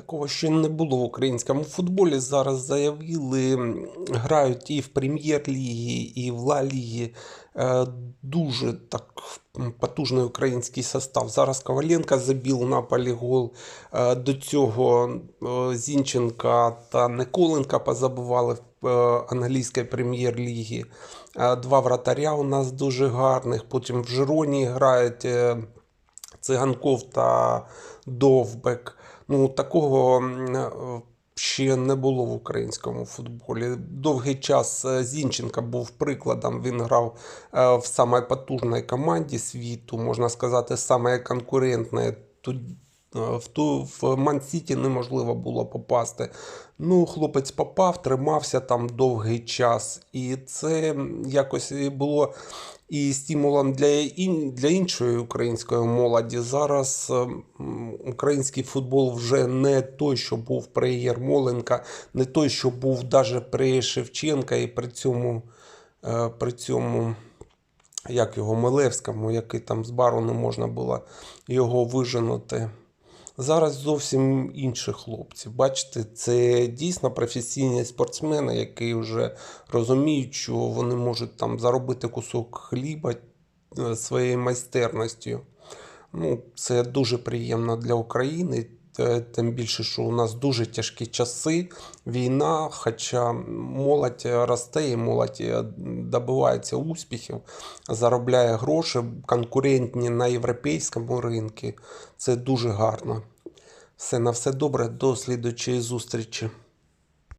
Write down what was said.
Такого ще не було в українському футболі. Зараз заявили, грають і в прем'єр-лігі, і в Ла-лігі. Е, Дуже так потужний український состав. Зараз Коваленко забив на полігол. Е, До цього е, Зінченка та Николенка позабували в англійській прем'єр-лігі. Два вратаря у нас дуже гарних. Потім в Жироні грають. Циганков та Довбек. Ну, такого е, ще не було в українському футболі. Довгий час е, Зінченка був прикладом. Він грав е, в самій потужній команді світу, можна сказати, самої конкурентної. Е, в ту в Ман-Сіті неможливо було попасти. Ну, хлопець попав, тримався там довгий час, і це якось було і стимулом для, ін, для іншої української молоді. Зараз е, український футбол вже не той, що був при Єрмоленка, не той, що був навіть при Шевченка, і при цьому, е, при цьому як його Милевському, який там з бару не можна було його виженути. Зараз зовсім інші хлопці. Бачите, це дійсно професійні спортсмени, які вже розуміють, що вони можуть там заробити кусок хліба е, своєю майстерністю. Ну, це дуже приємно для України. Те- Тим більше, що у нас дуже тяжкі часи, війна, хоча молодь росте і молодь е, добивається успіхів, заробляє гроші, конкурентні на європейському ринку. Це дуже гарно. Все на все добре, до слідучої зустрічі.